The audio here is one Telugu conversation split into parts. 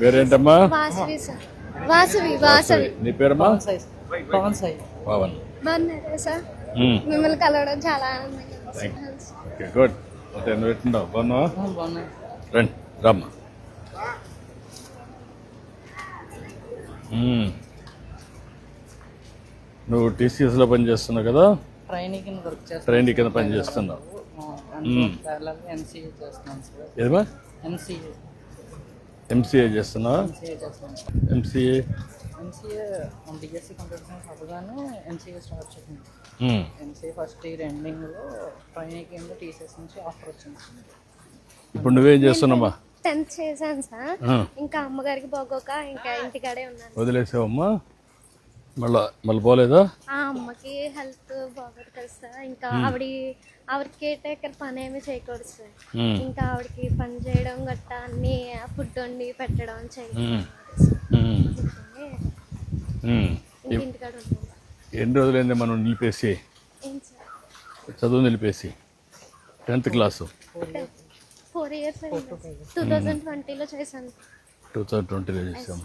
పేరేంటమ్మా? వాసవి సార్. వాసవి వాసవి. నీ పేరమ్మా? పవన్ సాయి. పవన్. బాగున్నారా సార్? మ్మ్. మిమ్మల్ని కలవడం చాలా ఆనందంగా. ఓకే గుడ్ అంటే నువ్వు ఎట్లున్నావు బాగున్నావా? రండి రమ్మా. మ్మ్. నువ్వు టీసీఎస్లో చేస్తున్నావు కదా? ట్రైనింగ్ కింద పని చేస్తున్నావు. ఏదమ్మా ఎంసీఏ ఎంసీఏ చేస్తున్నావా ఎంసీఏ బీఎస్సీ కంప్యూటర్ సైన్స్ అవ్వగానే ఎంసీఏ స్టార్ట్ చేసింది. ఎంసీఏ ఫస్ట్ ఇయర్ ఎండింగ్లో ట్రైనింగ్ కింద టీసీఎస్ నుంచి ఆఫర్ వచ్చింది. ఇప్పుడు నువ్వేం చేస్తున్నావమ్మా? టెన్త్ చేశాను సార్. ఇంకా అమ్మగారికి పోగోక ఇంకా ఇంటికాడే ఉన్నాను. వదిలేసావమ్మా? మళ్ళా మళ్ళీ పోలేదా? ఆ అమ్మకి హెల్త్ బాగోదు కదా సార్. ఇంకా ఆవిడ ఆవిడ కేర్ టేకర్ పని ఏమి చేయకూడదు సార్. మ్మ్. ఇంకా ఆవిడకి పని చేయడం గట్టా అన్ని ఫుడ్ వండి పెట్టడం చేయడం మ్మ్. మ్మ్. మ్మ్. ఇంక ఇంటికాడ ఎన్ని రోజులైంది మనం నిలిపేసి? ఏం సార్? చదువు నిలిపేసి? Tenth class? ఫోర్ ఇయర్స్ అయింది. టూ థౌజండ్ ట్వంటీలో చేశాను. టూ థౌజండ్ ట్వంటీలో చేసాము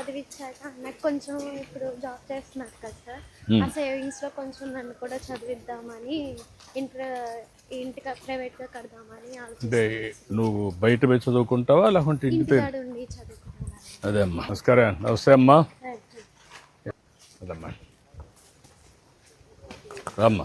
చదివించాక అన్నయ్య కొంచెం ఇప్పుడు జాబ్ చేస్తున్నారు కదా సార్. ఆ సేవింగ్స్లో కొంచెం నన్ను కూడా చదివిద్దామని ఇంటర్ ఇంటికి ప్రైవేట్గా కడదామని అంటే నువ్వు బయట పోయి చదువుకుంటావా లేకుంటే ఇంటి ఉండి చదువుకుంటాను. అదే అమ్మా. నమస్కారం. నమస్తే అమ్మా. అదమ్మా. రమ్మా.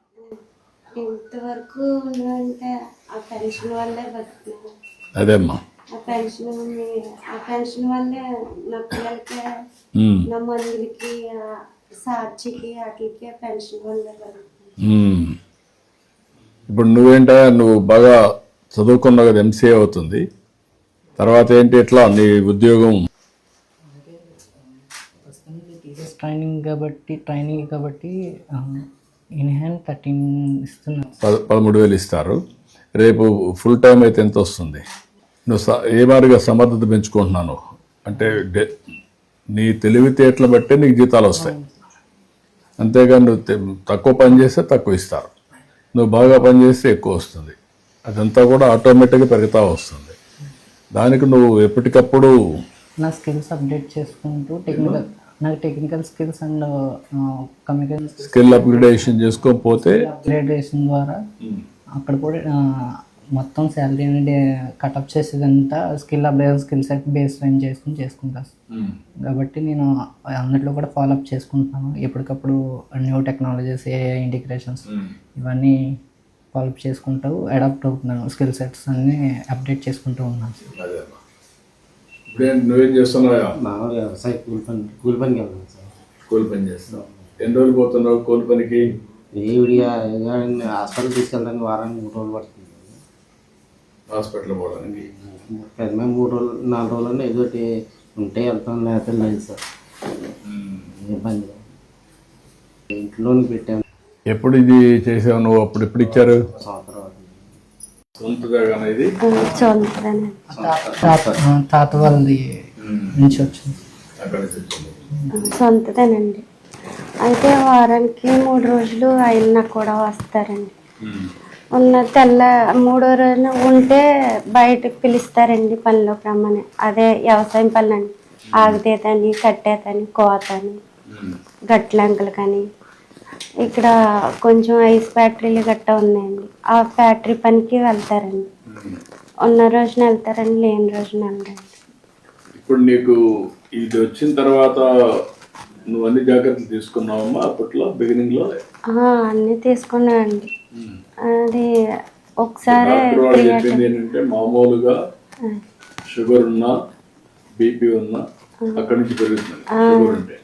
ఇంతవరకు అంటే ఆ పెన్షన్ వల్లే బతుకుతున్నాను అదే అమ్మా ఆ పెన్షన్ ఉంది- ఆ పెన్షన్ వల్లే నా పిల్లలకి. నా మందులకి ఆ సార్చికి వాటికి పెన్షన్ వల్లే బతుకుతున్నాను మ్మ్. ఇప్పుడు నువ్వేంటా నువ్వు బాగా చదువుకున్నావు కదా ఎంసీఏ అవుతుంది. తర్వాత ఏంటి ఎట్లా నీ ఉద్యోగం? ట్రైనింగ్ కాబట్టి ట్రైనింగ్ కాబట్టి ఇన్ హ్యాండ్ థర్టీన్ ఇస్తున్నారు పద- పదమూడు వేలు ఇస్తారు. రేపు ఫుల్ టైం అయితే ఎంత వస్తుంది? నువ్వు ఏ మాదిరిగా సమర్థత పెంచుకుంటున్నాను? అంటే నీ తెలివితేటలు బట్టే నీకు జీతాలు వస్తాయి. అంతేగాని నువ్వు తక్కువ పని చేస్తే తక్కువ ఇస్తారు. నువ్వు బాగా పని చేస్తే ఎక్కువ వస్తుంది. అదంతా కూడా ఆటోమేటిక్గా పెరుగుతూ వస్తుంది. దానికి నువ్వు ఎప్పటికప్పుడు నా స్కిల్స్ అప్డేట్ చేసుకుంటూ టెక్నికల్ నాకు technical skills and communication skill upgradation చేసుకోకపోతే అప్గ్రేడేషన్ ద్వారా అక్కడ కూడా మొత్తం శాలరీ అనేది కటప్ చేసేదంతా skill update skill set baseline చేసుకుని చేసుకుంటా. కాబట్టి నేను అన్నిట్లో కూడా ఫాలో అప్ చేసుకుంటున్నాను. ఎప్పటికప్పుడు న్యూ టెక్నాలజీస్ ఏ ఇంటిగ్రేషన్స్ ఇవన్నీ ఫాలో అప్ చేసుకుంటూ అడాప్ట్ అవుతున్నాను. స్కిల్ సెట్స్ అన్ని అప్డేట్ చేసుకుంటూ ఉన్నాను. ఇప్పుడే నువ్వేం చేస్తున్నావా మామూలుగా వ్యవసాయ కూలి పని కూలి పనికి వెళ్తాను సార్. కూలి పని చేస్తున్నావు. ఎన్ని రోజులు పోతున్నావు కూలి పనికి? ఏ విడిగా హాస్పిటల్ తీసుకెళ్ళడానికి వారానికి మూడు రోజులు పడుతుంది. హాస్పిటల్ పోవడానికి? పెద్ద మూడు రోజులు నాలుగు రోజులు ఏదో ఒకటి ఉంటే వెళ్తాం లేకపోతే లేదు సార్. లేదు. ఇంట్లోనే పెట్టాను ఎప్పుడు ఇది చేసావు నువ్వు? అప్పుడు ఎప్పుడు ఇచ్చారు? సంవత్సరం తాత వాళ్ళది నుంచి వచ్చింది. సొంతదేనండి. అయితే వారానికి మూడు రోజులు ఆయన కూడా వస్తారండి. ఉన్న తెల్ల మూడో రోజున ఉంటే బయటకు పిలుస్తారండి పనిలోకి రమ్మని. అదే వ్యవసాయం పనులు అండి ఆగితేతని కట్టేతని కోతని గట్లంకలు కానీ ఇక్కడ కొంచెం ఐస్ ఫ్యాక్టరీలు గట్ట ఉన్నాయండి. ఆ ఫ్యాక్టరీ పనికి వెళ్తారండి. ఉన్న రోజున వెళ్తారండి లేని రోజున వెళ్ళండి ఇప్పుడు నీకు ఇది వచ్చిన తర్వాత నువ్వు అన్ని జాగ్రత్తలు తీసుకున్నావమ్మా అప్పట్లో బిగినింగ్లో? అన్నీ తీసుకున్నానండి. అది ఒకసారి చెప్పింది ఏంటంటే మామూలుగా షుగర్ ఉన్నా బీపీ ఉన్నా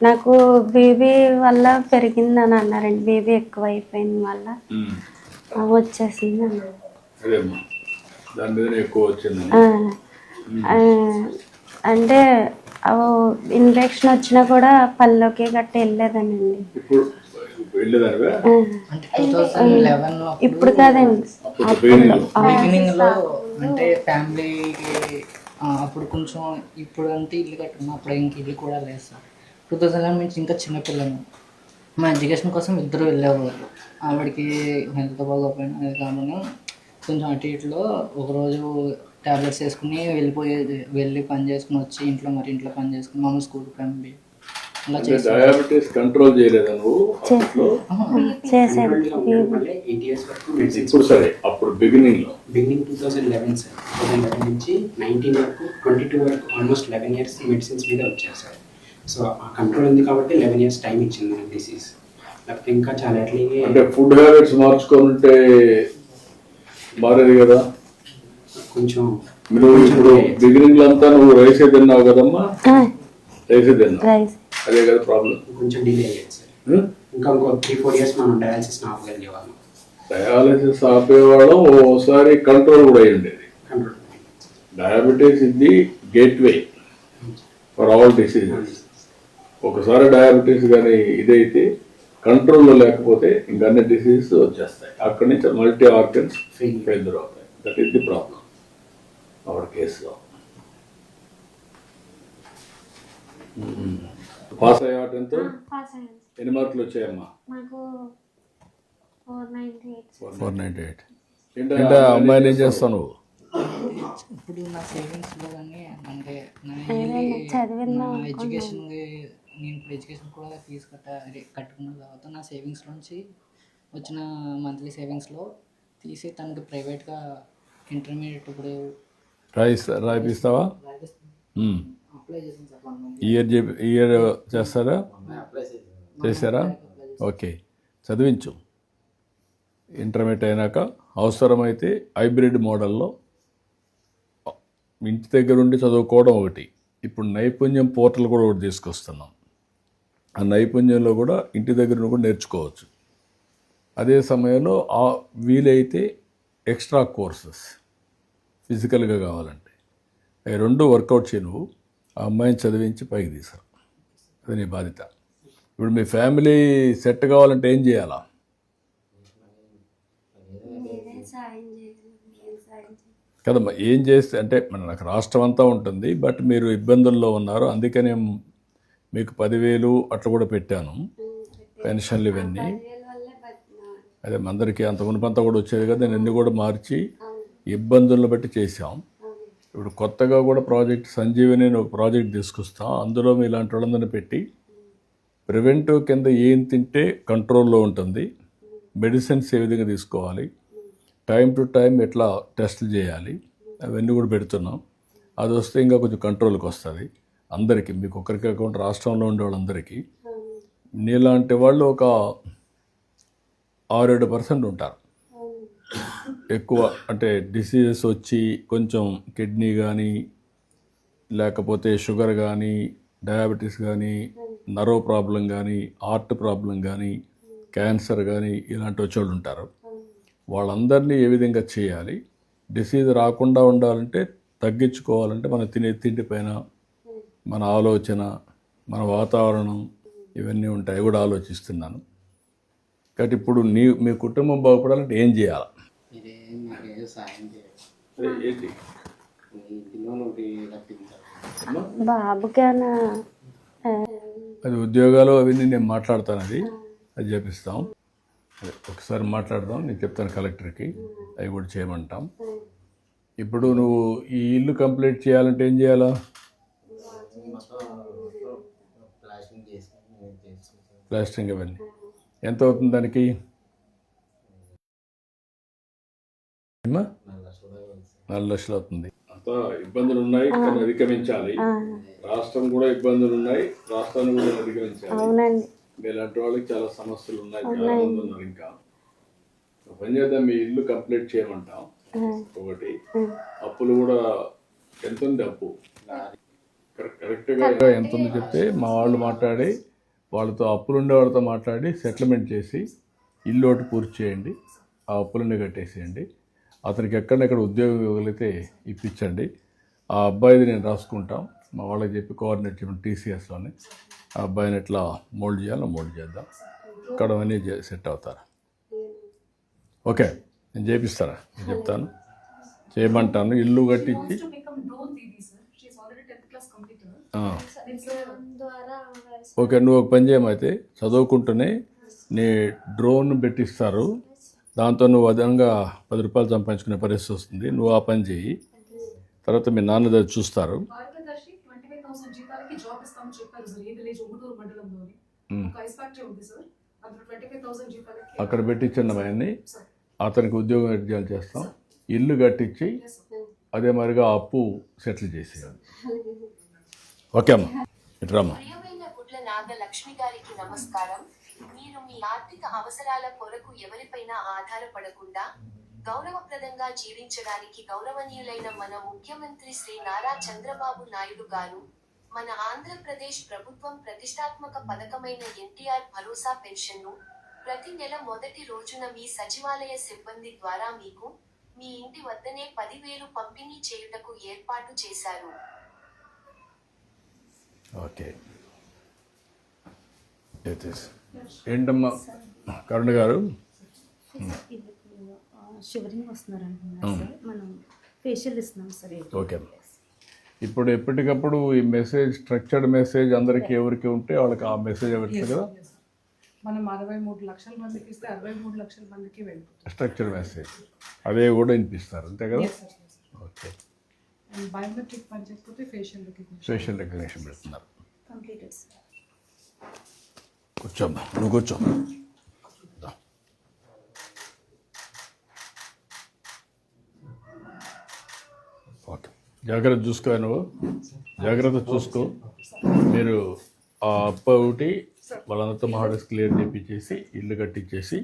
నాకు బేబీ వల్ల పెరిగిందని అన్నారండి బేబీ ఎక్కువ అయిపోయింది వల్ల. వచ్చేసింది అంటే ఇన్ఫెక్షన్ వచ్చినా కూడా పళ్ళలోకి గట్ట వెళ్ళేదనండి ఇప్పుడు కాదండి. అంటే ఫ్యామిలీకి అప్పుడు కొంచెం ఇప్పుడు అంటే ఇల్లు కట్టుకున్నా అప్పుడు ఇంక ఇల్లు కూడా లేదు సార్. టూ థౌజండ్ లెవెన్ నుంచి ఇంకా చిన్నపిల్లలు మా ఎడ్యుకేషన్ కోసం ఇద్దరు వెళ్ళేవారు. ఆవిడకి హెల్త్ బాగోపోయినా అది కాకుండా కొంచెం అటు ఇటులో ఒకరోజు టాబ్లెట్స్ వేసుకుని వెళ్ళిపోయేది వెళ్ళి పని చేసుకుని వచ్చి ఇంట్లో మరి ఇంట్లో పని చేసుకుని మమ్మల్ని స్కూల్కి పంపి డయాబెటీస్ కంట్రోల్ చేయలేదా నువ్వు? మెడిసిన్స్ ఇప్పుడు సరే అప్పుడు బిగినింగ్లో. Beginning two thousand eleven sir two thousand eleven నుంచి నైన్టీన్ వరకు ట్వంటీ టూ వరకు ఆల్మోస్ట్ లెవెన్ ఇయర్స్ మెడిసిన్స్ మీద వచ్చారు సార్ సో ఆ కంట్రోల్ ఉంది కాబట్టి లెవెన్ ఇయర్స్ టైం ఇచ్చింది మనకి డిసీజ్ లేకపోతే ఇంకా చాలా ఎట్లగే అంటే ఫుడ్ హ్యాబిట్స్ మార్చుకుంటే మారేది కదా? కొంచెం నువ్వు ఇప్పుడు బిగినింగ్లో అంతా నువ్వు రైసే తిన్నావు కదమ్మా? ఆ, రైసే తిన్నావు. రైస్ అదే కదా ప్రాబ్లం కొంచెం డిలే అయ్యేది సార్. ఇంకా ఇంకో త్రీ ఫోర్ ఇయర్స్ మనం డయాలసిస్ ఆపగలిగే వాళ్ళం డయాలసిస్ ఆపేవాళ్ళం ఓసారి కంట్రోల్ కూడా అయి ఉండేది డయాబెటీస్ ఇది గేట్వే ఫర్ ఆల్ డిసీజెస్ ఒకసారి డయాబెటీస్ కానీ ఇదైతే కంట్రోల్లో లేకపోతే ఇంక అన్ని డిసీజెస్ వచ్చేస్తాయి. అక్కడి నుంచి మల్టీ ఆర్గన్స్. ఫెయిల్యూర్ అవుతాయి. That is the problem our కేసులో పాస్ అయ్యాట ఎంత పాస్ అయ్యాను. ఎన్ని మార్కులు వచ్చాయమ్మా? నాకు four eight. Four ninety eight. ఏంటంటే అమ్మాయిలు ఏం చేస్తావు ఇప్పుడు నా సేవింగ్స్లో కానీ అంటే నా ఎడ్యుకేషన్ నేను ఇప్పుడు ఎడ్యుకేషన్ కూడా ఫీజు కట్ట అదే కట్టుకున్న తర్వాత నా సేవింగ్స్ నుంచి వచ్చిన మంత్లీ సేవింగ్స్లో తీసి తనకి ప్రైవేట్గా ఇంటర్మీడియట్ ఇప్పుడు రాయిస్తా రాయిపిస్తావా? మ్మ్. ఇయర్ ఇయర్ చేస్తారా? చేశారా? ఓకే. చదివించు. ఇంటర్మీడియట్ అయినాక అవసరమైతే హైబ్రిడ్ మోడల్లో ఇంటి దగ్గర ఉండి చదువుకోవడం ఒకటి. ఇప్పుడు నైపుణ్యం పోర్టల్ కూడా ఒకటి తీసుకొస్తున్నాం. ఆ నైపుణ్యంలో కూడా ఇంటి దగ్గర కూడా నేర్చుకోవచ్చు. అదే సమయంలో ఆ వీలైతే ఎక్స్ట్రా కోర్సెస్ ఫిజికల్గా కావాలంటే. అవి రెండు వర్కౌట్ చేయి నువ్వు ఆ అమ్మాయిని చదివించి పైకి తీసుకురా అది నీ బాధ్యత. ఇప్పుడు మీ ఫ్యామిలీ సెట్ కావాలంటే ఏం చేయాలా? కదమ్మా ఏం చేస్తే అంటే మన నాకు రాష్ట్రం అంతా ఉంటుంది బట్ మీరు ఇబ్బందుల్లో ఉన్నారు అందుకనే మీకు పదివేలు అట్లా కూడా పెట్టాను. పెన్షన్లు ఇవన్నీ. అదే అందరికీ అంత మునుపంతా కూడా వచ్చేది కదా నేను అన్ని కూడా మార్చి ఇబ్బందులను బట్టి చేశాం. ఇప్పుడు కొత్తగా కూడా ప్రాజెక్ట్ సంజీవని ఒక ప్రాజెక్ట్ తీసుకొస్తాం. అందులో మీ ఇలాంటి వాళ్ళందరినీ పెట్టి ప్రివెంటివ్ కింద ఏం తింటే కంట్రోల్లో ఉంటుంది. మెడిసిన్స్ ఏ విధంగా తీసుకోవాలి. టైం టు టైం ఎట్లా టెస్టులు చేయాలి. అవన్నీ కూడా పెడుతున్నాం. అది వస్తే ఇంకా కొంచెం కంట్రోల్కి వస్తుంది. అందరికీ మీకు ఒకరికి కాకుండా రాష్ట్రంలో ఉండే వాళ్ళందరికీ. నీలాంటి వాళ్ళు ఒక ఆరేడు పర్సెంట్ ఉంటారు. ఎక్కువ అంటే డిసీజెస్ వచ్చి కొంచెం కిడ్నీ కానీ లేకపోతే షుగర్ కానీ డయాబెటీస్ కానీ నరో ప్రాబ్లం కానీ హార్ట్ ప్రాబ్లం కానీ క్యాన్సర్ కానీ ఇలాంటి వచ్చేవాళ్ళు ఉంటారు. వాళ్ళందరినీ ఏ విధంగా చేయాలి? డిసీజ్ రాకుండా ఉండాలంటే తగ్గించుకోవాలంటే మన తినే తిండి పైన మన ఆలోచన మన వాతావరణం ఇవన్నీ ఉంటాయి. కూడా ఆలోచిస్తున్నాను. కాబట్టి ఇప్పుడు నీ మీ కుటుంబం బాగుపడాలంటే ఏం చేయాలి? సాయం ఏంటి ఇంటిలో ఒకటి రప్పించాలి అది ఉద్యోగాలు అవన్నీ నేను మాట్లాడతాను అది. అది చేపిస్తాం. ఒకసారి మాట్లాడదాం. నేను చెప్తాను కలెక్టర్కి. అవి కూడా చేయమంటాం. ఇప్పుడు నువ్వు ఈ ఇల్లు కంప్లీట్ చేయాలంటే ఏం చేయాలా? ప్లాస్టింగ్ ఇవన్నీ అవన్నీ. ఎంత అవుతుంది దానికి? నాలుగు లక్షలు అవుతుంది అంత ఇబ్బందులు ఉన్నాయి కానీ అధిగమించాలి. రాష్ట్రం కూడా ఇబ్బందులు ఉన్నాయి రాష్ట్రాన్ని కూడా అధిగమించాలి. అవునండి. మీలాంటి వాళ్ళకి చాలా సమస్యలు ఉన్నాయి చాలా మంది ఉన్నారు ఇంకా. పని చేద్దాం మీ ఇల్లు కంప్లీట్ చేయమంటాం. ఒకటి. అప్పులు కూడా ఎంత ఉంది అప్పు కరెక్ట్గా ఎంత ఉంది చెప్తే మా వాళ్ళు మాట్లాడి వాళ్ళతో అప్పులు ఉండే వాళ్ళతో మాట్లాడి సెటిల్మెంట్ చేసి ఇల్లు ఒకటి పూర్తి చేయండి ఆ అప్పులన్నీ కట్టేసేయండి. అతనికి ఎక్కడెక్కడ ఉద్యోగం ఇవ్వగలిగితే ఇప్పించండి. ఆ అబ్బాయిది నేను రాసుకుంటాం. మా వాళ్ళకి చెప్పి కోఆర్డినేట్ చేయమని టీసీఎస్లోనే. ఆ అబ్బాయిని ఎట్లా మోల్డ్ చేయాలో మోల్డ్ చేద్దాం. ఇక్కడ అవన్నీ సెట్ అవుతారు. ఓకే నేను చేపిస్తారా? నేను చెప్తాను. చేయమంటాను. ఇల్లు కట్టించి to become drone Didi, sir. She's already 10th class completer. ఆ, It's ద్వారా ఓకే నువ్వు ఒక పని చేయమైతే చదువుకుంటూనే నీ డ్రోన్ పెట్టిస్తారు. దాంతో నువ్వు అదనంగా పది రూపాయలు సంపాదించుకునే పరిస్థితి వస్తుంది. నువ్వు ఆ పని చేయి. తర్వాత మీ నాన్న దగ్గర చూస్తారు. అక్కడ పెట్టించిన అవన్నీ. సార్ అతనికి ఉద్యోగం ఎడ్జాలు చేస్తాం. ఇల్లు కట్టించి అదే మరిగా అప్పు సెటిల్ చేసేయాలి. ఓకే అమ్మా. ఇట్రామ్మా నాగలక్ష్మి గారికి నమస్కారం. మీరు మీ ఆర్థిక అవసరాల కొరకు ఎవరిపైనా ఆధారపడకుండా గౌరవప్రదంగా జీవించడానికి గౌరవనీయులైన మన ముఖ్యమంత్రి శ్రీ నారా చంద్రబాబు నాయుడు గారు మన ఆంధ్రప్రదేశ్ ప్రభుత్వం ప్రతిష్టాత్మక పథకమైన ఎన్టీఆర్ భరోసా పెన్షన్ను ప్రతి నెల మొదటి రోజున మీ సచివాలయ సిబ్బంది ద్వారా మీకు మీ ఇంటి వద్దనే పదివేలు పంపిణీ చేయుటకు ఏర్పాటు చేశారు. ఓకే. ఏంటమ్మా? కరుణ గారు? షివరింగ్ వస్తున్నారు అంటున్నారు సార్. మనం ఫేషియల్ ఇస్తున్నాం సార్. ఓకే అమ్మా. ఇప్పుడు ఎప్పటికప్పుడు ఈ మెసేజ్ స్ట్రక్చర్డ్ మెసేజ్ అందరికీ ఎవరికి ఉంటే వాళ్ళకి ఆ మెసేజ్ ఎవరికి కదా? మనం అరవై మూడు లక్షల మందికి ఇస్తే అరవై మూడు లక్షల మందికి వెళ్ళిపోతుంది స్ట్రక్చర్డ్ మెసేజ్ అదే కూడా వినిపిస్తారు అంతే కదా? ఓకే. అండ్ బయోమెట్రిక్ పని చేయకపోతే ఫేషియల్ రికగ్నిషన్ ఫేషియల్ రికగ్నిషన్ పెడుతున్నారు. కంప్లీటెడ్ సార్ కూర్చోమ్మా నువ్వు కూర్చో ఓకే జాగ్రత్త చూసుకో నువ్వు. జాగ్రత్త చూసుకో. మీరు ఆ అబ్బాయి ఒకటి వాళ్ళందరితో మహాడస్ క్లియర్ చేపించేసి ఇల్లు కట్టించేసి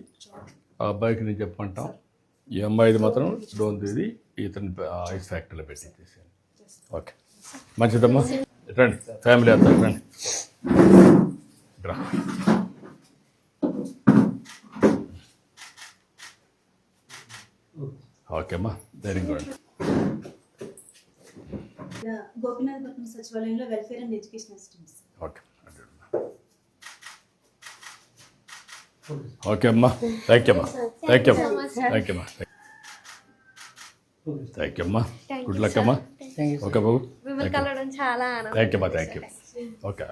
ఆ అబ్బాయికి నేను చెప్పమంటాం. ఈ అమ్మాయిది మాత్రం డోన్ తీది ఇతని ఐస్ ఫ్యాక్టరీలో పెట్టించేసి ఓకే. మంచిదమ్మా. రండి. ఫ్యామిలీ అంతా రండి. రా ఓకే అమ్మా ధైర్యంగా గోపినాథపట్నం సచివాలయంలో welfare and education assistants okay okay అమ్మా థ్యాంక్ యూ అమ్మా. థ్యాంక్ యూ అమ్మా. థ్యాంక్ యూ అమ్మా. థ్యాంక్ యూ అమ్మా. గుడ్ లక్ అమ్మా. ఓకే బాబు. థ్యాంక్ యూ అమ్మా థ్యాంక్ యూ ఓకే